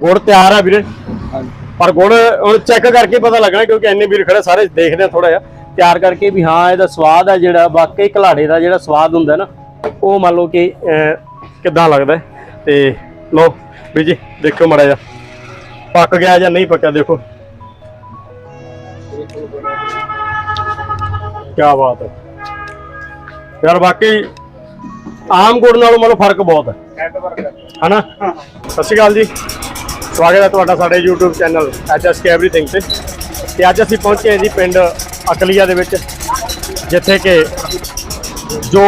ਗੁੜ ਤਿਆਰ ਆ ਵੀਰੇ। ਪਰ ਗੁੜ ਹੁਣ ਚੈੱਕ ਕਰਕੇ ਪਤਾ ਲੱਗਣਾ ਕਿਉਂਕਿ ਇੰਨੇ ਵੀਰ ਖੜੇ ਸਾਰੇ ਦੇਖਦੇ ਆ ਥੋੜਾ ਜਿਹਾ। ਤਿਆਰ ਕਰਕੇ ਵੀ ਹਾਂ ਇਹਦਾ ਸਵਾਦ ਆ ਜਿਹੜਾ ਵਾਕਈ ਘਲਾੜੇ ਦਾ ਜਿਹੜਾ ਸਵਾਦ ਹੁੰਦਾ ਨਾ ਉਹ ਮੰਨ ਲਓ ਕਿ ਕਿੱਦਾਂ ਲੱਗਦਾ। ਤੇ ਲੋ ਵੀ ਜੀ ਦੇਖੋ ਮੜਾ ਜਾ ਪੱਕ ਗਿਆ ਜਾਂ ਨਹੀਂ ਪੱਕਿਆ ਦੇਖੋ। ਕੀ ਬਾਤ ਹੈ। ਯਾਰ ਵਾਕਈ ਆਮ ਗੁੜ ਨਾਲੋਂ ਮਤਲਬ ਫ਼ਰਕ ਬਹੁਤ ਹੈ। ਹਨਾ? ਸਤਿ ਸ਼੍ਰੀ ਅਕਾਲ ਜੀ। ਸਵਾਗਤ ਹੈ ਤੁਹਾਡਾ ਸਾਡੇ YouTube channel HS K everything ਤੇ। ਤੇ ਅੱਜ ਅਸੀਂ ਪਹੁੰਚੇ ਹਾਂ ਜੀ ਪਿੰਡ ਅਕਲੀਆ ਦੇ ਵਿੱਚ, ਜਿੱਥੇ ਕਿ ਜੋ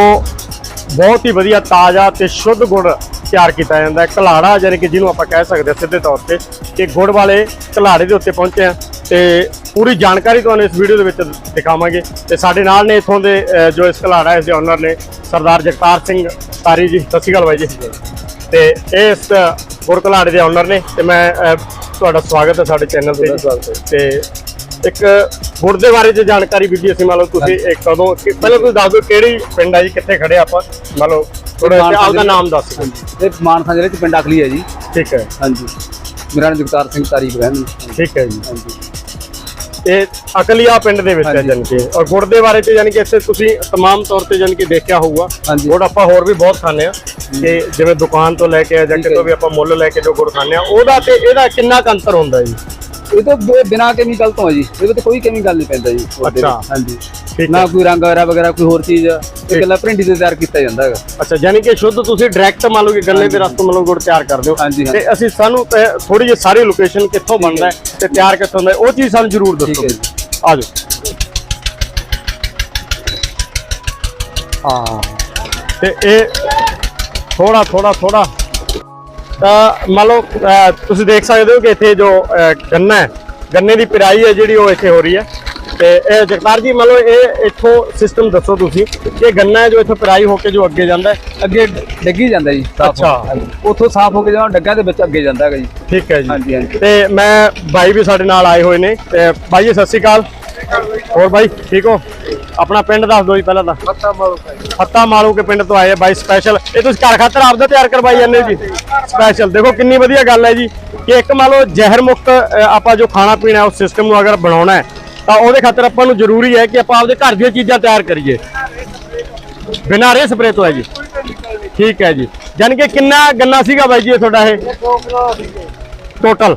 ਬਹੁਤ ਹੀ ਵਧੀਆ ਤਾਜ਼ਾ ਤੇ ਸ਼ੁੱਧ ਗੁੜ ਤਿਆਰ ਕੀਤਾ ਜਾਂਦਾ ਹੈ। ਕਲਾੜਾ ਯਾਨੀ ਕਿ ਜਿਹਨੂੰ ਆਪਾਂ ਕਹਿ ਸਕਦੇ ਹਾਂ ਸਿੱਧੇ ਤੌਰ ਤੇ, ਕਿ ਗੁੜ ਵਾਲੇ ਕਲਾੜੇ ਦੇ ਉੱਤੇ ਪਹੁੰਚੇ ਆ ਤੇ ਪੂਰੀ ਜਾਣਕਾਰੀ ਤੁਹਾਨੂੰ ਇਸ ਵੀਡੀਓ ਦੇ ਵਿੱਚ ਦਿਖਾਵਾਂਗੇ। ਤੇ ਸਾਡੇ ਨਾਲ ਨੇ ਇਥੋਂ ਦੇ ਜੋ ਇਸ ਕਲਾੜਾ ਇਸ ਦੇ ਓਨਰ ਨੇ ਸਰਦਾਰ ਜਗਤਾਰ ਸਿੰਘ ਤਾਰੀ ਜੀ। ਸਤਿ ਸ਼੍ਰੀ ਅਕਾਲ ਬਾਈ ਜੀ। ਤੇ ਇਹ ਇਸ ਗੁੜ ਕਲਾੜੇ ਦੇ ਓਨਰ ਨੇ ਤੇ ਮੈਂ ਅਹ, ਤੁਹਾਡਾ ਸਵਾਗਤ ਹੈ ਸਾਡੇ ਚੈਨਲ ਤੇ ਜੀ। ਤੇ ਇੱਕ ਗੁੜ ਦੇ ਬਾਰੇ ਜੇ ਜਾਣਕਾਰੀ ਵੀ ਜੀ ਅਸੀਂ ਮੰਨ ਲਓ ਤੁਸੀਂ ਇੱਕ ਕਦੋਂ ਕਿ- ਪਹਿਲਾਂ ਤੁਸੀਂ ਦੱਸ ਦਿਓ ਕਿਹੜੀ ਪਿੰਡ ਆ ਜੀ ਕਿੱਥੇ ਖੜੇ ਆਪਾਂ। ਮੰਨ ਲਓ ਥੋੜਾ ਜਿਹਾ ਆਪਦਾ ਨਾਮ ਦੱਸ ਦਿਓ। ਇਹ ਮਾਨਸਾ ਜ਼ਿਲ੍ਹੇ ਚ ਪਿੰਡ ਅਕਲੀ ਹੈ ਜੀ। ਠੀਕ ਹੈ। ਹਾਂਜੀ। ਮੇਰਾ ਨਾਮ ਜਗਤਾਰ ਸਿੰਘ ਤਾਰੀਖ ਰਹਿਣ ਠੀਕ ਹੈ ਜੀ। ਹਾਂਜੀ। ਇਹ ਅਕਲੀਆ ਪਿੰਡ ਦੇ ਵਿੱਚ ਹੈ। ਜਾਣੀ ਕਿ। ਔਰ ਗੁੜ ਦੇ ਬਾਰੇ ਤੇ ਜਾਣੀ ਕਿ ਇੱਥੇ ਤੁਸੀਂ ਤਮਾਮ ਤੌਰ ਤੇ ਜਾਣੀ ਕਿ ਦੇਖਿਆ ਹੋਊਗਾ। ਗੁੜ ਆਪਾਂ ਹੋਰ ਵੀ ਬਹੁਤ ਖਾਂਦੇ ਆ ਕਿ ਜਿਵੇਂ ਦੁਕਾਨ ਤੋਂ ਲੈ ਕੇ ਜਾਂ ਠੀਕ ਹੈ ਕਿਤੋਂ ਵੀ ਆਪਾਂ ਮੁੱਲ ਲੈ ਕੇ ਜੋ ਗੁੜ ਖਾਂਦੇ ਆ ਉਹਦਾ ਤੇ ਇਹਦਾ ਕਿੰਨਾ ਅੰਤਰ ਹੁੰਦਾ ਜੀ? ਇਹ ਤਾਂ ਬਿਨਾਂ ਕੈਮੀਕਲ ਤੋਂ ਹੈ ਜੀ। ਇਹਦੇ ਤੇ ਕੋਈ ਕੈਮੀਕਲ ਨਹੀਂ ਪੈਂਦਾ ਜੀ। ਉਹਦੇ ਵਿੱਚ। ਅੱਛਾ। ਹਾਂਜੀ। ਠੀਕ ਨਾ ਕੋਈ ਰੰਗ ਵਗੈਰਾ ਵਗੈਰਾ ਕੋਈ ਹੋਰ ਚੀਜ਼। ਇਹ ਇਕੱਲਾ ਭਿੰਡੀ ਤੇ ਤਿਆਰ ਕੀਤਾ ਜਾਂਦਾ ਹੈਗਾ। ਅੱਛਾ ਯਾਨੀ ਕਿ ਸ਼ੁੱਧ ਤੁਸੀਂ ਡਾਇਰੈਕਟ ਮੰਨ ਲਓ ਕਿ ਗੰਨੇ ਦੇ ਰਸ ਤੋਂ ਮੰਨ ਲਓ ਗੁੜ ਤਿਆਰ ਕਰਦੇ ਹੋ। ਹਾਂਜੀ, ਹਾਂਜੀ। ਤੇ ਅਸੀਂ ਸਾਨੂੰ ਥੋੜੀ ਜਿਹੀ ਸਾਰੀ ਲੋਕੇਸ਼ਨ ਕਿੱਥੋਂ ਬਣਦਾ ਹੈ ਤੇ ਤਿਆਰ ਕਿੱਥੋਂ ਹੁੰਦਾ ਹੈ, ਉਹ ਚੀਜ਼ ਸਾਨੂੰ ਜ਼ਰੂਰ ਦੱਸੋ ਠੀਕ ਹੈ ਜੀ। ਆ ਜਾਓ। ਹਾਂ। ਤੇ ਇਹ ਥੋੜਾ ਥੋੜਾ ਥੋੜਾ ਤਾਂ ਮੰਨ ਲਓ ਤੁਸੀਂ ਦੇਖ ਸਕਦੇ ਹੋ ਕਿ ਇੱਥੇ ਜੋ ਗੰਨਾ ਹੈ ਗੰਨੇ ਦੀ ਪਿਰਾਈ ਹੈ ਜਿਹੜੀ ਉਹ ਇੱਥੇ ਹੋ ਰਹੀ ਹੈ। ਤੇ ਇਹ ਜਗਤਾਰ ਜੀ ਮੰਨ ਲਓ ਇਹ ਇੱਥੋਂ ਸਿਸਟਮ ਦੱਸੋ ਤੁਸੀਂ ਕਿ ਗੰਨਾ ਜੋ ਇੱਥੋਂ ਪਿਰਾਈ ਹੋ ਕੇ ਜੋ ਅੱਗੇ ਜਾਂਦਾ ਅੱਗੇ ਡੱਗੀ ਜਾਂਦਾ ਜੀ ਅੱਛਾ। ਉੱਥੋਂ ਸਾਫ਼ ਹੋ ਕੇ ਜਦੋਂ ਡੱਗਾ ਦੇ ਵਿੱਚ ਅੱਗੇ ਜਾਂਦਾ ਹੈਗਾ ਜੀ। ਠੀਕ ਹੈ ਜੀ। ਹਾਂਜੀ ਹਾਂਜੀ। ਤੇ ਮੈਂ ਬਾਈ ਵੀ ਸਾਡੇ ਨਾਲ ਆਏ ਹੋਏ ਨੇ। ਤੇ ਬਾਈ ਜੀ ਸਤਿ ਸ਼੍ਰੀ ਅਕਾਲ। ਹੋਰ ਬਾਈ ਠੀਕ ਹੋ? ਆਪਣਾ ਪਿੰਡ ਦੱਸ ਦਿਓ ਜੀ ਪਹਿਲਾਂ ਤਾਂ। ਫੱਤਾ ਮਾਲੂ ਕੇ ਪਿੰਡ ਤੋਂ ਆਏ ਆ ਬਾਈ ਸਪੈਸ਼ਲ ਇਹ ਤੁਸੀਂ ਘਰ ਖਾਤਰ ਆਪਦਾ ਤਿਆਰ ਕਰਵਾਈ ਜਾਂਦੇ ਜੀ। ਸਪੈਸ਼ਲ ਦੇਖੋ ਕਿੰਨੀ ਵਧੀਆ ਗੱਲ ਹੈ ਜੀ ਕਿ ਇੱਕ ਮੰਨ ਲਓ ਜ਼ਹਿਰ ਮੁਕਤ ਆਪਾਂ ਜੋ ਖਾਣਾ ਪੀਣਾ ਉਸ ਸਿਸਟਮ ਨੂੰ ਅਗਰ ਬਣਾਉਣਾ ਹੈ ਤਾਂ ਉਹਦੇ ਖਾਤਰ ਆਪਾਂ ਨੂੰ ਜ਼ਰੂਰੀ ਹੈ ਕਿ ਆਪਾਂ ਆਪਦੇ ਘਰ ਦੀਆਂ ਚੀਜ਼ਾਂ ਤਿਆਰ ਕਰੀਏ। ਬਿਨਾਂ ਰੇ ਸਪਰੇ ਤੋਂ ਹੈ ਜੀ। ਠੀਕ ਹੈ ਜੀ। ਯਾਨੀ ਕਿ ਕਿੰਨਾ ਗੰਨਾ ਸੀਗਾ ਬਾਈ ਜੀ ਇਹ ਤੁਹਾਡਾ ਇਹ? ਟੋਟਲ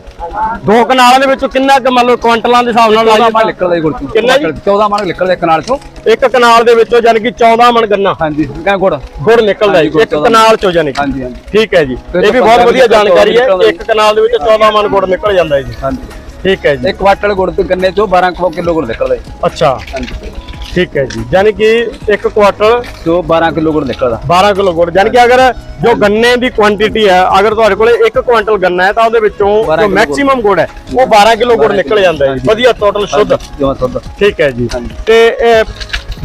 ਦੋ ਕਨਾਲਾਂ ਦੇ ਵਿੱਚੋਂ ਕਿੰਨਾ ਕੁ ਮੰਨ ਲਓ ਕੁਆਂਟਲਾਂ ਦੇ ਹਿਸਾਬ ਨਾਲ 14 ਮਣ ਨਿਕਲਦਾ ਗੁੜ ਚੋਂ ਕਿੰਨਾ ਜੀ? 14 ਮਣ ਨਿਕਲਦਾ ਇੱਕ ਨਾਲ ਚੋਂ। ਇੱਕ ਕਨਾਲ ਦੇ ਵਿੱਚੋਂ ਯਾਨੀ ਕਿ 14 ਮਣ ਗੰਨਾ। ਹਾਂਜੀ ਕਹਿੰਦਾ ਗੁੜ। ਗੁੜ ਨਿਕਲਦਾ ਹਾਂਜੀ, ਜੀ ਗੁੜ ਇੱਕ 14 ਕਨਾਲ ਚੋਂ ਯਾਨੀ ਕਿ। ਹਾਂਜੀ ਹਾਂਜੀ। ਠੀਕ ਹੈ ਜੀ। ਇਹ ਵੀ ਬਹੁਤ ਵਧੀਆ ਜਾਣਕਾਰੀ ਹੈ। ਕਿ ਇੱਕ ਕਨਾਲ ਦੇ ਵਿੱਚ 14 ਮਣ ਗੁੜ ਨਿਕਲ ਜਾਂਦਾ ਹੈ ਜੀ। ਹਾਂਜੀ। ਠੀਕ ਹੈ ਜੀ। ਇੱਕ ਕੁਆਟਲ ਗੁੜ ਤੇ ਗੰਨੇ ਚੋਂ 12 ਕਿਲੋ ਗੁੜ ਨਿਕਲਦਾ ਜੀ। ਅੱਛਾ। ਹਾਂਜੀ। ਠੀਕ ਹੈ ਜੀ ਯਾਨੀ ਕਿ ਇੱਕ ਕੁਆਟਲ ਜੋ 12 ਕਿਲੋ ਗੁੜ ਨਿਕਲਦਾ। 12 ਕਿਲੋ ਗੁੜ ਯਾਨੀ ਕਿ ਅਗਰ ਜੋ ਗੰਨੇ ਦੀ ਕੁਆਂਟੀਟੀ ਹੈ ਅਗਰ ਤੁਹਾਡੇ ਕੋਲੇ 1 ਕੁਆਂਟਲ ਗੰਨਾ ਹੈ ਤਾਂ ਉਹਦੇ ਵਿੱਚੋਂ 12 ਜੋ ਮੈਕਸਿਮਮ ਗੁੜ। ਹੈ ਉਹ 12 ਕਿਲੋ ਗੁੜ ਨਿਕਲ ਜਾਂਦਾ ਹੈ ਵਧੀਆ ਟੋਟਲ ਸ਼ੁੱਧ। ਜਿਵੇਂ ਸੁੱਧ। ਠੀਕ ਹੈ ਜੀ। ਤੇ ਇਹ,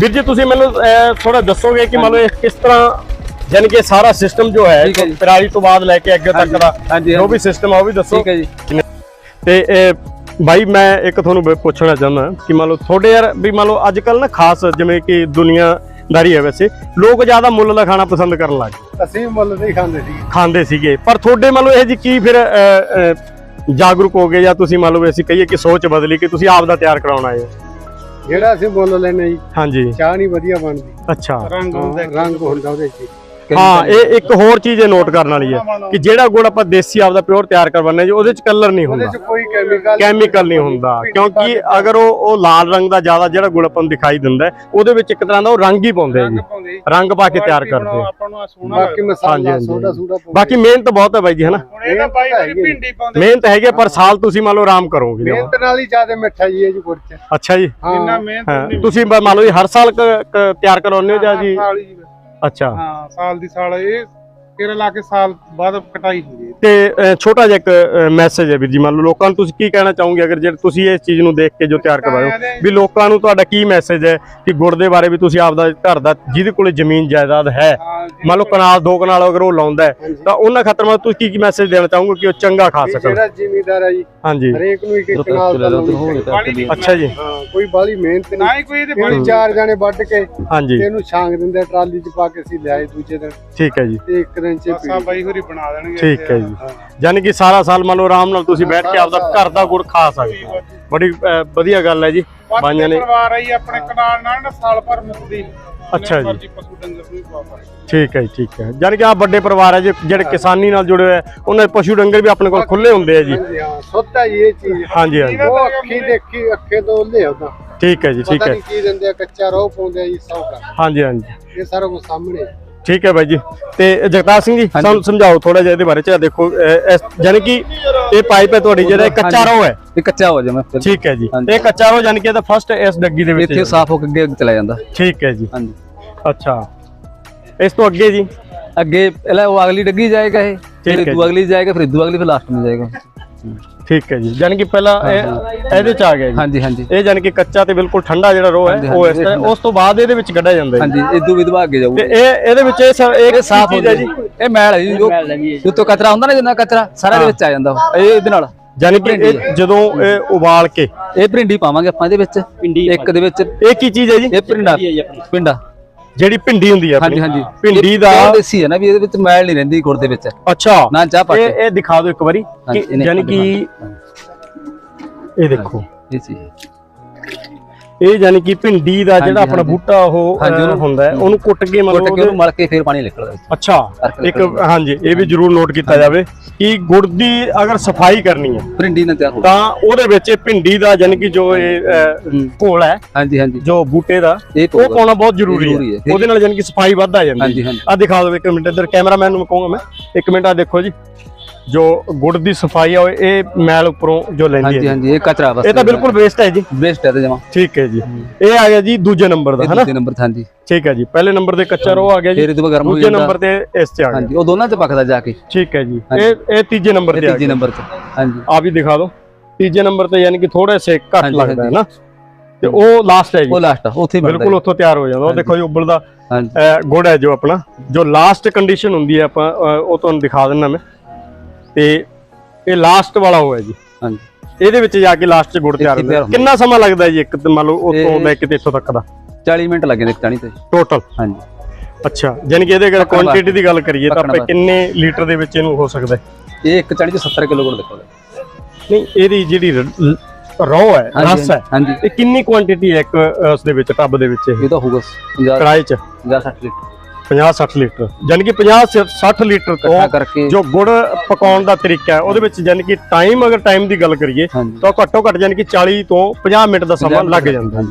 ਵੀਰ ਜੀ ਤੁਸੀਂ ਮੈਨੂੰ ਥੋੜਾ ਦੱਸੋਗੇ ਕਿ ਮੰਨ ਲਓ ਕਿਸ ਤਰ੍ਹਾਂ ਯਾਨੀ ਕਿ ਸਾਰਾ ਸਿਸਟਮ ਜੋ ਹੈ। ਪਰਾਲੀ ਤੋਂ ਬਾਅਦ ਲੈ ਕੇ ਅੱਗੇ ਤੱਕ ਦਾ ਜੋ ਹਾਂਜੀ। ਵੀ ਸਿਸਟਮ ਆ ਉਹ ਵੀ ਦੱਸੋ। ਠੀਕ ਹੈ ਜੀ। ਤੇ ਬਾਈ ਮੈਂ ਇੱਕ ਤੁਹਾਨੂੰ ਪੁੱਛਣਾ ਚਾਹੁੰਦਾ ਕਿ ਮੰਨ ਲਓ ਤੁਹਾਡੇ ਯਾਰ ਵੀ ਮੰਨ ਲਓ ਅੱਜ ਕੱਲ ਨਾ ਖਾਸ ਜਿਵੇਂ ਕਿ ਦੁਨੀਆਦਾਰੀ ਹੈ ਵੈਸੇ ਲੋਕ ਜ਼ਿਆਦਾ ਮੁੱਲ ਦਾ ਖਾਣਾ ਪਸੰਦ ਕਰਨ ਲੱਗ ਗਏ। ਅਸੀਂ ਮੁੱਲ ਨਹੀਂ ਖਾਂਦੇ ਸੀ ਖਾਂਦੇ ਸੀਗੇ। ਪਰ ਤੁਹਾਡੇ ਮੰਨ ਲਓ ਇਹ ਜੀ ਕੀ ਫਿਰ ਜਾਗਰੂਕ ਹੋ ਗਏ ਜਾਂ ਤੁਸੀਂ ਮੰਨ ਲਓ ਅਸੀਂ ਕਹੀਏ ਕਿ ਸੋਚ ਬਦਲੀ ਕਿ ਤੁਸੀਂ ਆਪ ਦਾ ਤਿਆਰ ਕਰਾਉਣਾ ਹੈ? ਜਿਹੜਾ ਅਸੀਂ ਮੁੱਲ ਲੈਨੇ ਜੀ ਹਾਂਜੀ। ਚਾਹ ਨਹੀਂ ਵਧੀਆ ਬਣਦੀ। ਅੱਛਾ। ਰੰਗ ਹੁੰਦਾ ਰੰਗ ਹੁੰਦਾ ਉਹਦੇ 'ਚ। ਹਾਂ ਇਹ ਇੱਕ ਹੋਰ ਚੀਜ਼ ਨੋਟ ਕਰਨ ਵਾਲੀ ਹੈ ਕਿ ਜਿਹੜਾ ਗੁੜ ਆਪਾਂ ਦੇਸੀ ਆਪਦਾ ਪਿਓਰ ਤਿਆਰ ਕਰਵਾਉਂਦੇ ਜੀ ਉਹਦੇ ਚ ਕਲਰ ਨਹੀਂ ਉਹਦੇ ਹੁੰਦਾ। ਕੋਈ ਕੈਮੀਕਲ ਕੈਮੀਕਲ ਨਹੀਂ ਹੁੰਦਾ ਕਿਉਂਕਿ ਅਗਰ ਉਹ ਉਹ ਲਾਲ ਰੰਗ ਦਾ ਜ਼ਿਆਦਾ ਜਿਹੜਾ ਗੁੜ ਆਪਾਂ ਨੂੰ ਦਿਖਾਈ ਦਿੰਦਾ ਉਹਦੇ ਵਿੱਚ ਇੱਕ ਤਰ੍ਹਾਂ ਦਾ ਉਹ ਰੰਗ ਹੀ ਪਾਉਂਦੇ ਜੀ। ਰੰਗ ਪਾ ਕੇ ਤਿਆਰ ਕਰਦੇ ਬਾਕੀ ਹਾਂਜੀ, ਮਸਾਲਾ ਹਾਂਜੀ। ਸੋਡਾ ਸੂਡਾ ਬਾਕੀ ਮਿਹਨਤ ਬਹੁਤ ਹੈ ਬਾਈ ਜੀ ਹਨਾ? ਹੁਣ ਇਹਦਾ ਬਾਈ ਵਾਰੀ ਭਿੰਡੀ ਪਾਉਂਦੇ ਮਿਹਨਤ ਹੈਗੀ ਹੈ, ਪਰ ਸਾਲ ਤੁਸੀਂ ਮੰਨ ਲਓ ਆਰਾਮ ਕਰੋਗੇ। ਮਿਹਨਤ ਨਾਲ ਹੀ ਜ਼ਿਆਦਾ ਮਿੱਠਾ ਜੀ ਇਹ ਜੀ ਗੁੜ 'ਚ। ਅੱਛਾ ਜੀ। ਹਾਂ। ਮਿਹਨਤ ਤੁਸੀਂ ਮੰਨ ਲਓ ਜੀ ਹਰ ਸਾਲ ਤਿਆਰ ਕਰਾਉਂਦੇ ਹੋ ਜਾਂ ਜੀ? ਅੱਛਾ। ਹਾਂ ਸਾਲ ਦੀ ਸਾਲ ਇਹ ਕਿਹੜਾ ਲਾ ਕੇ ਸਾਲ ਬਾਅਦ ਕਟਾਈ ਹੁੰਦੀ ਹੈ। ਤੇ ਅ, ਛੋਟਾ ਜਿਹਾ ਇੱਕ ਮੈਸੇਜ ਹੈ ਵੀਰ ਜੀ ਮੰਨ ਲਓ ਲੋਕਾਂ ਨੂੰ ਤੁਸੀਂ ਕੀ ਕਹਿਣਾ ਚਾਹੋਗੇ ਅਗਰ ਜੇ ਤੁਸੀਂ ਇਸ ਚੀਜ਼ ਨੂੰ ਦੇਖ ਕੇ ਜੋ ਤਿਆਰ ਕਰਵਾਇਓ ਵੀ ਲੋਕਾਂ ਨੂੰ ਤੁਹਾਡਾ ਕੀ ਮੈਸੇਜ ਹੈ ਕਿ ਗੁੜ ਦੇ ਬਾਰੇ ਵੀ ਤੁਸੀਂ ਆਪਦਾ ਘਰ ਦਾ ਜਿਹਦੇ ਕੋਲੇ ਜ਼ਮੀਨ ਜਾਇਦਾਦ ਹੈ ਹਾਂ ਮੰਨ ਲਓ ਕਨਾਲ ਦੋ ਕਨਾਲ ਅਗਰ ਉਹ ਲਾਉਂਦਾ ਹੈ ਤਾਂ ਉਹਨਾਂ ਖਾਤਰ ਮੈਂ ਤੁਸੀਂ ਕੀ ਕੀ ਮੈਸੇਜ ਦੇਣਾ ਚਾਹੋਗੇ ਕਿ ਉਹ ਚੰਗਾ ਖਾ ਸਕਣ? ਜਿਹੜਾ ਜ਼ਿਮੀਦਾਰ ਹੈ ਜੀ ਹਾਂਜੀ। ਹਰੇਕ ਨੂੰ ਇੱਕ ਇੱਕ ਨਾਲ ਤਾਂ ਲਾਉਣੀ ਚਾਹੀਦੀ। ਅੱਛਾ ਜੀ। ਹਾਂ ਕੋਈ ਬਾਲੀ ਮਿਹਨਤ ਨਾ ਨਹੀਂ ਹੀ ਕੋਈ ਇਹਦੇ ਇਹਨੂੰ ਚਾਰ ਜਾਣੇ ਵੱਢ ਕੇ ਹਾਂਜੀ। ਤੇ ਇਹਨੂੰ ਛਾਂਗ ਦਿੰਦੇ ਆ, ਟਰਾਲੀ 'ਚ ਪਾ ਕੇ ਅਸੀਂ ਲਿਆਏ ਦੂਜੇ ਦਿਨ। ਠੀਕ ਹੈ ਜੀ। ਤੇ ਇੱਕ ਦਿਨ ਇੰਚ ਬਸ ਆ ਬਾਈ ਹੋਰੀ ਬਣਾ ਦੇਣਗੇ ਠੀਕ। ਹੈ ਜੀ। ਯਾਨੀ ਕਿ ਸਾਰਾ ਸਾਲ ਮੰਨ ਲਓ ਆਰਾਮ ਨਾਲ ਤੁਸੀਂ ਬੈਠ ਕੇ ਆਪਦਾ ਘਰ ਦਾ ਗੁੜ ਖਾ ਸਕਦੇ ਹੋ। ਬੜੀ ਵਧੀਆ ਗੱਲ ਹੈ ਜੀ। ਬਾਈਆਂ ਨੇ ਪਰਿਵਾਰ ਆਈ ਆਪਣੇ ਕਨਾਲ ਨਾਲ ਨਾ ਸਾਲ ਭਰ ਮੁਕਦੀ। ਅੱਛਾ ਜੀ। ਮਰਜ਼ੀ ਪਸ਼ੂ ਡੰਗਰ ਵੀ ਪਾਪਾ ਠੀਕ ਹੈ ਜੀ ਠੀਕ ਹੈ। ਯਾਨੀ ਕਿ ਆ ਵੱਡੇ ਪਰਿਵਾਰ ਹੈ ਜਿਹੜੇ ਕਿਸਾਨੀ ਨਾਲ ਜੁੜੇ ਹੋਏ ਆ ਉਹਨਾਂ ਦੇ ਪਸ਼ੂ ਡੰਗਰ ਵੀ ਆਪਣੇ ਕੋਲ ਖੁੱਲੇ ਹੁੰਦੇ ਆ ਜੀ। ਹਾਂਜੀ ਹਾਂ ਸੋਤਾ ਜੀ ਇਹ ਚੀਜ਼। ਹਾਂਜੀ ਹਾਂਜੀ। ਉਹ ਅੱਖੀ ਦੇਖੀ ਅੱਖੇ ਤੋਂ ਲਿਆਉਂਦਾ ਠੀਕ ਹੈ ਜੀ ਠੀਕ ਪਤਾ ਹੈ। ਨਹੀਂ ਕੀ ਦਿੰਦੇ ਆ ਕੱਚਾ ਰੋਹ ਪਾਉਂਦੇ ਆ ਜੀ ਸੌ ਦਾ ਹਾਂਜੀ ਹਾਂਜੀ। ਇਹ ਸਾਰਾ ਕੁਝ ਸਾਹਮਣੇ। ਹੈ। ਠੀਕ ਹੈ ਬਾਈ ਜੀ। ਤੇ ਜਗਤਾਰ ਸਿੰਘ ਜੀ ਸਾਨੂੰ ਸਮਝਾਓ ਥੋੜਾ ਜਿਹਾ ਇਹਦੇ ਬਾਰੇ ਚ ਦੇਖੋ ਯਾਨੀ ਕਿ ਇਹ ਪਾਈਪ ਹੈ ਤੁਹਾਡੀ ਜਿਹੜਾ ਇਹ ਕੱਚਾ ਰੋ ਹੈ। ਇਹ ਕੱਚਾ ਹੋ ਜਾਵੇ ਫਿਰ। ਠੀਕ ਹੈ ਜੀ। ਇਹ ਕੱਚਾ ਰੋ ਯਾਨੀ ਕਿ ਇਹਦਾ ਫਸਟ ਇਸ ਡੱਗੀ ਦੇ ਵਿੱਚ ਇੱਥੇ ਸਾਫ਼ ਹੋ ਕੇ ਅੱਗੇ ਚਲਾ ਜਾਂਦਾ। ਠੀਕ ਹੈ ਜੀ। ਹਾਂਜੀ। ਅੱਛਾ। ਇਸ ਤੋਂ ਅੱਗੇ ਜੀ? ਅੱਗੇ ਪਹਿਲਾਂ ਉਹ ਅਗਲੀ ਡੱਗੀ ਜਾਏਗਾ ਇਹ ਫਿਰ ਇਦੂ ਅਗਲੀ ਜਾਏਗਾ ਫਿਰ ਇਦੂ ਅਗਲੀ ਫਿਰ ਲਾਸਟ में ਜਾਏਗਾ। ਠੀਕ ਹੈ ਜੀ। ਯਾਨੀ ਕਿ ਪਹਿਲਾਂ ਇਹ ਇਹਦੇ ਚ ਆ ਗਿਆ ਜੀ। ਹਾਂਜੀ ਹਾਂਜੀ। ਇਹ ਯਾਨੀ ਕਿ ਕੱਚਾ ਤੇ ਬਿਲਕੁਲ ਠੰਡਾ ਜਿਹੜਾ ਰੋ ਹੈ ਉਹ ਇਸ ਤਰ੍ਹਾਂ ਉਸ ਤੋਂ ਬਾਅਦ ਇਹਦੇ ਵਿੱਚ ਕੱਢਿਆ ਜਾਂਦਾ ਜੀ। ਹਾਂਜੀ ਇਦੂ ਵਿਦਵਾ ਅੱਗੇ ਜਾਊਗਾ। ਤੇ ਇਹ ਇਹਦੇ ਵਿੱਚ ਇਹ ਸ- ਇਹ ਸਾਫ਼ ਹੋ ਹੈ ਜੀ? ਇਹ ਮੈਲ ਹੈ ਜੀ ਜੋ ਉੱਤੋਂ ਕਚਰਾ ਹੁੰਦਾ ਨਾ ਜਿੰਨਾ ਕਚਰਾ ਸਾਰਾ ਇਹਦੇ ਵਿੱਚ ਆ ਜਾਂਦਾ ਉਹ। ਇਹ ਇਹਦੇ ਨਾਲ। ਯਾਨੀ ਕਿ ਇਹ ਜਦੋਂ ਇਹ ਉਬਾਲ ਕੇ ਇਹ ਭਿੰਡੀ ਪਾਵਾਂਗੇ ਆਪਾਂ ਇਹਦੇ ਵਿੱਚ। ਇੱਕ ਦੇ ਵਿੱਚ ਇਹ ਕੀ ਚੀਜ਼ ਹੈ ਜੀ? ਇਹ ਭਿੰਡਾ। ਭਿੰਡਾ। ਜਿਹੜੀ ਭਿੰਡੀ ਹੁੰਦੀ ਹੈ ਹਾਂਜੀ ਹਾਂਜੀ। ਭਿੰਡੀ ਦਾ ਦੇਸੀ ਹੈ ਨਾ ਵੀ ਇਹਦੇ ਵਿੱਚ ਮੈਲ ਨਹੀਂ ਰਹਿੰਦੀ ਗੁੜ ਦੇ ਵਿੱਚ। ਅੱਛਾ। ਨਾ ਚਾਹ ਪੱਤ ਇਹ ਇਹ ਦਿਖਾ ਦਿਓ ਇੱਕ ਵਾਰੀ। ਯਾਨੀ ਕਿ ਇਹ ਦੇਖੋ। ਇਹ ਚੀਜ਼ ਇਹ ਯਾਨੀ ਕਿ ਭਿੰਡੀ ਦਾ ਜਿਹੜਾ ਆਪਣਾ। ਬੂਟਾ ਉਹ ਹੁੰਦਾ ਉਹਨੂੰ ਕੁੱਟ ਕੇ ਕੁੱਟ ਮਤਲਬ ਕੇ ਉਹਨੂੰ ਮਲ ਕੇ ਫਿਰ ਪਾਣੀ ਨਿਕਲਦਾ। ਅੱਛਾ ਇੱਕ ਹਾਂਜੀ ਇਹ ਵੀ ਜ਼ਰੂਰ ਨੋਟ ਕੀਤਾ ਜਾਵੇ ਕਿ ਗੁੜ ਦੀ ਅਗਰ ਸਫ਼ਾਈ ਕਰਨੀ ਹੈ ਭਿੰਡੀ ਨਾਲ ਤਿਆਰ ਹੋ ਤਾਂ ਉਹਦੇ ਵਿੱਚ ਇਹ ਭਿੰਡੀ ਦਾ ਯਾਨੀ ਕਿ ਜੋ ਇਹ ਘੋਲ ਹੈ ਹਾਂਜੀ ਹਾਂਜੀ। ਜੋ ਬੂਟੇ ਦਾ ਉਹ ਪਾਉਣਾ ਬਹੁਤ ਜ਼ਰੂਰੀ ਹੈ। ਉਹਦੇ ਨਾਲ ਯਾਨੀ ਕਿ ਸਫ਼ਾਈ ਵੱਧ ਆ ਜਾਂਦੀ ਹੈ। ਆ ਦਿਖਾ ਦਿਓ ਇੱਕ ਮਿੰਟ ਇੱਧਰ ਕੈਮਰਾਮੈਨ ਨੂੰ ਕਹੂੰਗਾ ਮੈਂ। ਇੱਕ ਮਿੰਟ ਆ ਦੇਖੋ ਜੀ। ਜੋ ਗੁੜ ਦੀ ਸਫ਼ਾਈ ਆ ਉਹ ਇਹ ਮੈਲ ਉੱਪਰੋਂ ਜੋ ਲੈਂਦੀ ਹਾਂਜੀ ਹੈ ਹਾਂਜੀ ਇਹ ਕਚਰਾ ਬਸ ਇਹ ਤਾਂ ਬਿਲਕੁਲ ਵੇਸਟ ਹੈ ਜੀ। ਬੇਸਟ ਹੈ ਤੇ ਜਮਾ। ਠੀਕ ਹੈ ਜੀ। ਇਹ ਆ ਗਿਆ ਜੀ ਦੂਜੇ ਨੰਬਰ ਦਾ ਹਨਾ? ਦੂਜੇ ਨੰਬਰ ਤੇ ਹਾਂਜੀ। ਠੀਕ ਹੈ ਜੀ। ਪਹਿਲੇ ਨੰਬਰ ਤੇ ਕੱਚਾ ਰੋ ਆ ਗਿਆ ਜੀ। ਫਿਰ ਗਰਮ ਹੋ ਦੂਜੇ ਨੰਬਰ ਤੇ ਇਸ ਤੇ ਆ ਗਿਆ। ਹਾਂਜੀ ਉਹ ਦੋਨਾਂ ਚ ਪੱਕਦਾ ਜਾ ਕੇ। ਠੀਕ ਹੈ ਜੀ। ਹਾਂਜੀ। ਇਹ ਇਹ ਤੀਜੇ ਨੰਬਰ ਤੇ ਆ ਤੀਜੇ ਗਿਆ। ਨੰਬਰ ਤੇ ਹਾਂਜੀ। ਆ ਵੀ ਦਿਖਾ ਦਿਓ ਤੀਜੇ ਨੰਬਰ ਤੇ ਯਾਨੀ ਕਿ ਥੋੜਾ ਸੇਕ ਘੱਟ ਹਾਂਜੀ, ਲੱਗਦਾ ਹੈ ਹਾਂਜੀ। ਨਾ। ਤੇ ਉਹ ਲਾਸਟ ਹੈ ਜੀ। ਉਹ ਲਾਸਟ ਉੱਥੇ ਬਿਲਕੁਲ ਉੱਥੋਂ ਤਿਆਰ ਹੋ ਜਾਂਦਾ। ਉਹ ਦੇਖੋ ਜੀ ਉਬਲਦਾ ਹਾਂਜੀ। ਗੁੜ ਹੈ ਜੋ ਆਪਣਾ। ਜੋ ਲਾਸਟ ਕੰਡੀਸ਼ਨ ਹੁੰਦੀ ਹੈ ਆਪਾਂ ਉਹ ਤੁਹਾਨੂੰ ਦਿਖਾ ਦਿੰਦਾ ਮੈਂ। ਤੇ ਇਹ ਲਾਸਟ ਵਾਲਾ ਉਹ ਹੈ ਜੀ। ਹਾਂਜੀ। ਇਹਦੇ ਵਿੱਚ ਜਾ ਕੇ ਲਾਸਟ ਚ ਗੁੜ ਤਿਆਰ ਹੁੰਦਾ। ਕਿੰਨਾ ਸਮਾਂ ਲੱਗਦਾ ਜੀ ਇੱਕ ਮੰਨ ਲਓ ਇਹ- ਲੈ ਕੇ ਤੇ ਇੱਥੋਂ ਤੱਕ ਦਾ। 40 ਮਿੰਟ ਲੱਗੇ ਨੇ 40 ਤੇ। ਟੋਟਲ ਹਾਂਜੀ। ਅੱਛਾ ਯਾਨੀ ਕਿ ਇਹਦੇ ਅਗਰ ਪੱਕਣ ਕੁਆਂਟੀਟੀ ਦੀ ਗੱਲ ਕਰੀਏ ਤਾਂ ਆਪਾਂ ਕਿੰਨੇ ਲੀਟਰ ਦੇ ਵਿੱਚ ਇਹਨੂੰ ਹੋ ਸਕਦਾ? ਇਹ ਇੱਕ 40 ਚ 70 ਕਿਲੋ ਗੁੜ ਦੇਖੋ। ਨਹੀਂ ਇਹਦੀ ਜਿਹੜੀ ਰੋ ਹੈ ਰਸ ਹੈ ਹਾਂਜੀ। ਇਹ ਕਿੰਨੀ ਕੁਆਂਟੀਟੀ ਹੈ ਇੱਕ ਉਸ ਦੇ ਵਿੱਚ ਟੱਬ ਦੇ ਵਿੱਚ ਇਹ? ਇਹ ਤਾਂ ਹੋਊਗਾ 50 ਕੜਾਈ ਚ। 50 60 ਲੀਟਰ। 50 60 ਲੀਟਰ ਯਾਨੀ ਕਿ 50 60 ਲੀਟਰ ਇਕੱਠਾ ਤੋਂ ਕਰਕੇ। ਜੋ ਗੁੜ ਪਕਾਉਣ ਦਾ ਤਰੀਕਾ ਹੈ ਉਹਦੇ ਵਿੱਚ ਯਾਨੀ ਕਿ ਟਾਈਮ ਅਗਰ ਟਾਈਮ ਦੀ ਗੱਲ ਕਰੀਏ ਤਾਂ ਘੱਟੋ ਘੱਟ ਯਾਨੀ ਕਿ 40 ਤੋਂ 50 ਮਿੰਟ ਦਾ ਸਮਾਂ 50 ਲੱਗ ਜਾਂਦਾ। ਹੈ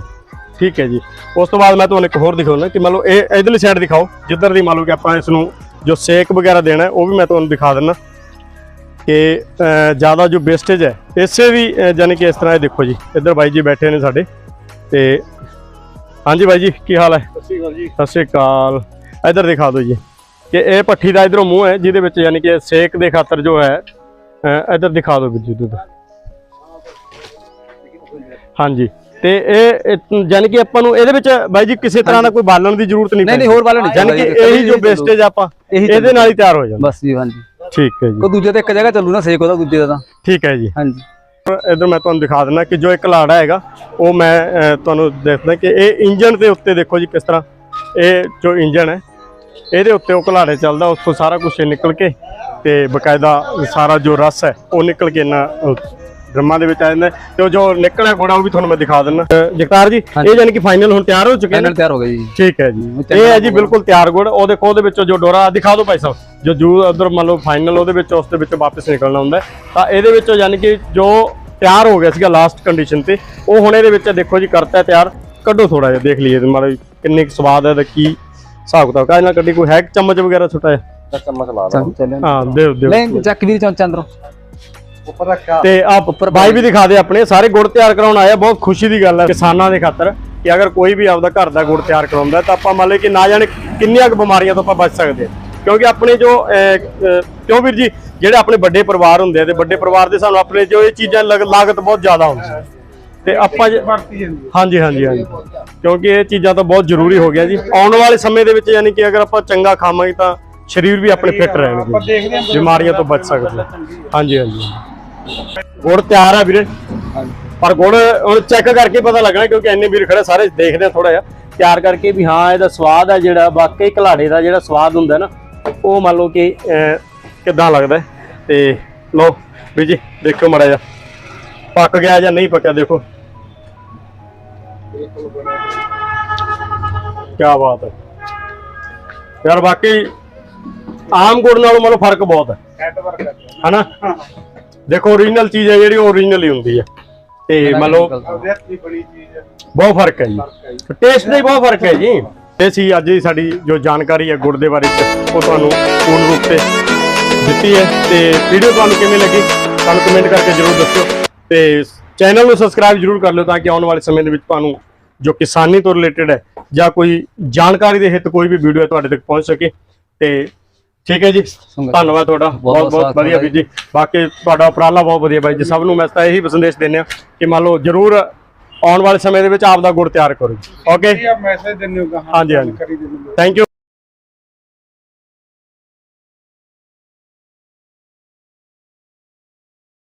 ਠੀਕ ਹੈ ਜੀ। ਉਸ ਤੋਂ ਬਾਅਦ ਮੈਂ ਤੁਹਾਨੂੰ ਇੱਕ ਹੋਰ ਦਿਖਾਉਣਾ ਕਿ ਮੰਨ ਲਓ ਇਹ ਇਧਰਲੀ ਸਾਈਡ ਦਿਖਾਓ ਜਿੱਧਰ ਦੀ ਮੰਨ ਲਓ ਕਿ ਆਪਾਂ ਇਸ ਨੂੰ ਜੋ ਸੇਕ ਵਗੈਰਾ ਦੇਣਾ ਹੈ, ਉਹ ਵੀ ਮੈਂ ਤੁਹਾਨੂੰ ਦਿਖਾ ਦਿੰਦਾ ਕਿ ਜ਼ਿਆਦਾ ਜੋ ਵੇਸਟੇਜ ਹੈ ਇਸੇ ਵੀ ਯਾਨੀ ਕਿ ਇਸ ਤਰ੍ਹਾਂ ਇਹ ਦੇਖੋ ਜੀ। ਇੱਧਰ ਬਾਈ ਜੀ ਬੈਠੇ ਨੇ ਸਾਡੇ ਤੇ ਹਾਂਜੀ ਬਾਈ ਜੀ ਕੀ ਹਾਲ ਹੈ? ਸੱਚੀ ਗੱਲ ਜੀ। ਸਤਿ ਸ਼੍ਰੀ ਅਕਾਲ। ਇੱਧਰ ਦਿਖਾ ਦਿਓ ਜੀ ਕਿ ਇਹ ਭੱਠੀ ਦਾ ਇਧਰੋਂ ਮੂੰਹ ਹੈ ਜਿਹਦੇ ਵਿੱਚ ਯਾਨੀ ਕਿ ਸੇਕ ਦੇ ਖਾਤਰ ਜੋ ਹੈ ਇੱਧਰ ਦਿਖਾ ਦਿਓ ਜੀ ਦੁੱਧ ਹਾਂਜੀ ਤੇ ਇਹ ਯਾਨੀ ਕਿ ਆਪਾਂ ਨੂੰ ਇਹਦੇ ਵਿੱਚ ਬਾਈ ਜੀ ਕਿਸੇ ਤਰ੍ਹਾਂ ਦਾ ਕੋਈ ਬਾਲਣ ਦੀ ਜ਼ਰੂਰਤ ਨਹੀਂ ਨਹੀਂ ਨਹੀਂ ਹੋਰ ਨਹੀਂ ਯਾਨੀ ਕਿ ਇਹੀ ਜੋ ਵੇਸਟੇਜ ਆਪਾਂ ਇਹੀ ਇਹਦੇ ਨਾਲ ਹੀ ਤਿਆਰ ਹੋ ਜਾਂਦਾ। ਬਸ ਜੀ ਹਾਂਜੀ। ਠੀਕ ਹੈ ਜੀ। ਕੋ ਦੂਜੇ ਤੇ ਇੱਕ ਜਗ੍ਹਾ ਚੱਲੂ ਨਾ ਸੇਕ ਉਹਦਾ ਦੂਜੇ ਦਾ ਤਾਂ। ਠੀਕ ਹੈ ਜੀ। ਹਾਂਜੀ। ਇਧਰ ਮੈਂ ਤੁਹਾਨੂੰ ਦਿਖਾ ਦਿੰਦਾ ਕਿ ਜੋ ਇੱਕ ਲਾੜਾ ਹੈਗਾ ਉਹ ਮੈਂ ਤੁਹਾਨੂੰ ਦੱਸਦਾ ਕਿ ਇਹ ਇੰਜਨ ਦੇ ਉੱਤੇ ਦੇਖੋ ਜੀ ਕਿਸ ਤਰ੍ਹਾਂ ਇਹ ਜੋ ਇੰਜਨ ਹੈ ਇਹਦੇ ਉੱਤੇ ਉਹ ਘਲਾੜੇ ਚੱਲਦਾ ਉੱਥੋਂ ਸਾਰਾ ਕੁਝ ਨਿਕਲ ਕੇ ਤੇ ਬਕਾਇਦਾ ਸਾਰਾ ਜੋ ਰਸ ਹੈ ਉਹ ਨਿਕਲ ਕੇ ਅਹ, ਡਰਮਾਂ ਦੇ ਵਿੱਚ ਆ ਜਾਂਦਾ। ਤੇ ਉਹ ਜੋ ਨਿਕਲਿਆ ਗੋੜਾ ਉਹ ਵੀ ਤੁਹਾਨੂੰ ਮੈਂ ਦਿਖਾ ਦਿੰਦਾ। ਜਗਤਾਰ ਜੀ ਇਹ ਯਾਨੀ ਕਿ ਫਾਈਨਲ ਹੁਣ ਤਿਆਰ ਹੋ ਚੁੱਕੇ ਨੇ? ਪੈਨਲ ਤਿਆਰ ਹੋ ਗਿਆ ਜੀ। ਠੀਕ ਹੈ ਜੀ। ਇਹ ਹੈ ਜੀ ਬਿਲਕੁਲ ਤਿਆਰ ਗੁੜ। ਉਹ ਦੇਖੋ ਉਹਦੇ ਵਿੱਚੋਂ ਜੋ ਡੋਰਾ ਦਿਖਾ ਦਿਓ ਭਾਈ ਸਾਹਿਬ ਜੋ ਜੂ ਉਧਰ ਮੰਨ ਲਓ ਫਾਈਨਲ ਉਹਦੇ ਵਿੱਚ ਉਸ ਦੇ ਵਿੱਚ ਵਾਪਸ ਨਿਕਲਣਾ ਹੁੰਦਾ। ਤਾਂ ਇਹਦੇ ਵਿੱਚੋਂ ਯਾਨੀ ਕਿ ਜੋ ਤਿਆਰ ਹੋ ਗਿਆ ਸੀਗਾ ਲਾਸਟ ਕੰਡੀਸ਼ਨ ਤੇ ਉਹ ਹੁਣ ਇਹਦੇ ਵਿੱਚ ਦੇਖੋ ਜੀ ਕਰਤਾ ਤਿਆਰ। ਕੱਢੋ ਥੋੜਾ ਜਿਹਾ ਦੇਖ ਲਈਏ ਮਾੜਾ ਕਿੰਨੇ ਸਵਾਦ ਹੈ ਤੇ ਕੀ ਹਿਸਾਬ ਕਿਤਾਬ ਨਾਲ ਕੱਢੀ? ਕੋਈ ਹੈ ਚਮਚ ਵਗੈਰਾ ਛੋਟਾ ਜਿਹਾ ਚੱਲ ਚੱਲ ਹਾਂ ਦਿਓ ਦਿਓ। ਨਹੀਂ ਚੱਕ ਵੀਰ ਚੌਂਚਾ ਅੰਦਰੋਂ ਉੱਪਰ ਰੱਖਿਆ ਤੇ ਆ ਬਾਈ ਵੀ ਦਿਖਾ ਦੇ ਆਪਣੇ ਸਾਰੇ ਗੁੜ ਤਿਆਰ ਕਰਾਉਣ ਆਏ ਆ ਬਹੁਤ ਖੁਸ਼ੀ ਦੀ ਗੱਲ ਹੈ ਕਿਸਾਨਾਂ ਦੇ ਖਾਤਰ ਕਿ ਅਗਰ ਕੋਈ ਵੀ ਆਪਦਾ ਘਰ ਦਾ ਗੁੜ ਤਿਆਰ ਕਰਾਉਂਦਾ ਹੈ ਤਾਂ ਆਪਾਂ ਮੰਨ ਲਏ ਕਿ ਨਾ ਜਾਣੇ ਕਿੰਨੀਆਂ ਕੁ ਬਿਮਾਰੀਆਂ ਤੋਂ ਆਪਾਂ ਬਚ ਸਕਦੇ ਹਾਂ ਕਿਉਂਕਿ ਆਪਣੇ ਜੋ ਅਹ, ਅਹ, ਕਿਉਂ ਵੀਰ ਜੀ ਜਿਹੜੇ ਆਪਣੇ ਵੱਡੇ ਪਰਿਵਾਰ ਹੁੰਦੇ ਆ ਤੇ ਵੱਡੇ ਪਰਿਵਾਰ ਦੇ ਸਾਨੂੰ ਆਪਣੇ ਜੋ ਇਹ ਚੀਜ਼ਾਂ ਲਗ- ਲਾਗਤ ਬਹੁਤ ਜ਼ਿਆਦਾ ਹੁੰਦੀ ਹੈ ਤੇ ਆਪਾਂ ਜੇ- ਵਰਤੀ ਜਾਂਦੀ ਹੈ ਹਾਂਜੀ ਹਾਂਜੀ ਹਾਂਜੀ। ਕਿਉਂਕਿ ਇਹ ਚੀਜ਼ਾਂ ਤਾਂ ਬਹੁਤ ਜ਼ਰੂਰੀ ਹੋ ਗਿਆ ਜੀ। ਆਉਣ ਵਾਲੇ ਸਮੇਂ ਦੇ ਵਿੱਚ ਯਾਨੀ ਕਿ ਅਗਰ ਆਪਾਂ ਚੰਗਾ ਖਾਵਾਂਗੇ ਤਾਂ ਸਰੀਰ ਵੀ ਆਪਣੇ ਫਿੱਟ ਆਪਾਂ ਰਹਿਣਗੇ ਦੇਖਦੇ ਹਾਂ ਬਿਮਾਰੀਆਂ ਤੋਂ ਬਚ ਸਕਦੇ ਹਾਂ। ਹਾਂਜੀ ਹਾਂਜੀ। ਗੁੜ ਤਿਆਰ ਆ ਵੀਰੇ। ਪਰ ਗੁੜ ਹੁਣ ਚੈੱਕ ਕਰਕੇ ਪਤਾ ਲੱਗਣਾ ਕਿਉਂਕਿ ਇੰਨੇ ਵੀਰ ਖੜੇ ਸਾਰੇ ਦੇਖਦੇ ਆ ਥੋੜਾ ਜਿਹਾ। ਤਿਆਰ ਕਰਕੇ ਵੀ ਹਾਂ ਇਹਦਾ ਸਵਾਦ ਹੈ ਜਿਹੜਾ ਵਾਕਈ ਘਲਾੜੇ ਦਾ ਜਿਹੜਾ ਸਵਾਦ ਹੁੰਦਾ ਨਾ ਉਹ ਮੰਨ ਲਓ ਕਿ ਅਹ, ਕਿੱਦਾਂ ਲੱਗਦਾ ਹੈ। ਤੇ ਲਓ ਵੀ ਜੀ ਦੇਖੋ ਮੜਾ ਜਾ ਪੱਕ ਗਿਆ ਜਾਂ ਨਹੀਂ ਪੱਕਿਆ ਦੇਖੋ। ਕੀ ਬਾਤ ਹੈ। ਯਾਰ ਬਾਕੀ ਆਮ ਗੁੜ ਨਾਲੋਂ ਮਤਲਬ ਫ਼ਰਕ ਬਹੁਤ ਹੈ। ਹਨਾ? ਦੇਖੋ ਓਰੀਜਨਲ ਚੀਜ਼ ਹੈ ਜਿਹੜੀ ਓਰੀਜਨਲ ਹੀ ਹੁੰਦੀ ਹੈ। ਤੇ ਮੰਨ ਬਹੁਤ ਫ਼ਰਕ ਹੈ ਜੀ। ਟੇਸਟ ਦਾ ਹੀ ਬਹੁਤ ਫ਼ਰਕ ਹੈ ਜੀ। ਇਹ ਸੀ ਅੱਜ ਦੀ ਸਾਡੀ ਜੋ ਜਾਣਕਾਰੀ ਹੈ ਗੁੜ ਦੇ ਬਾਰੇ ਚ, ਉਹ ਤੁਹਾਨੂੰ ਪੂਰਨ ਰੂਪ ਤੇ ਦਿੱਤੀ ਹੈ। ਤੇ ਵੀਡੀਓ ਤੁਹਾਨੂੰ ਕਿਵੇਂ ਲੱਗੀ, ਸਾਨੂੰ ਕਮੈਂਟ ਕਰਕੇ ਜਰੂਰ ਦੱਸਿਓ। ਤੇ ਚੈਨਲ ਨੂੰ ਸਬਸਕ੍ਰਾਈਬ ਜਰੂਰ ਕਰ ਲਿਓ ਤਾਂ ਕਿ ਆਉਣ ਵਾਲੇ ਸਮੇਂ ਦੇ ਵਿੱਚ ਤੁਹਾਨੂੰ ਜੋ ਕਿਸਾਨੀ ਤੋਂ ਰਿਲੇਟਡ ਹੈ ਜਾਂ ਕੋਈ ਜਾਣਕਾਰੀ ਦੇ ਹਿੱਤ ਕੋਈ ਵੀ ਵੀਡੀਓ ਤੁਹਾਡੇ ਤੱਕ ਪਹੁੰਚ ਸਕੇ। ਤੇ ਠੀਕ ਹੈ ਜੀ ਧੰਨਵਾਦ ਤੁਹਾਡਾ। ਬਹੁਤ ਬਹੁਤ ਵਧੀਆ ਵੀਰ ਜੀ। ਬਾਕੀ ਤੁਹਾਡਾ ਉਪਰਾਲਾ ਬਹੁਤ ਵਧੀਆ ਬਾਈ ਜੀ। ਸਭ ਨੂੰ ਮੈਂ ਤਾਂ ਇਹੀ ਸੰਦੇਸ਼ ਦਿੰਦੇ ਆ ਕਿ ਮੰਨ ਲਓ ਜਰੂਰ ਆਉਣ ਵਾਲੇ ਸਮੇਂ ਦੇ ਵਿੱਚ ਆਪ ਦਾ ਗੁੜ ਤਿਆਰ ਕਰੋ ਓਕੇ ਮੈਸੇਜ ਹੋ ਗਾਹਾਂ ਹਾਂਜੀ, ਹਾਂਜੀ। Thank you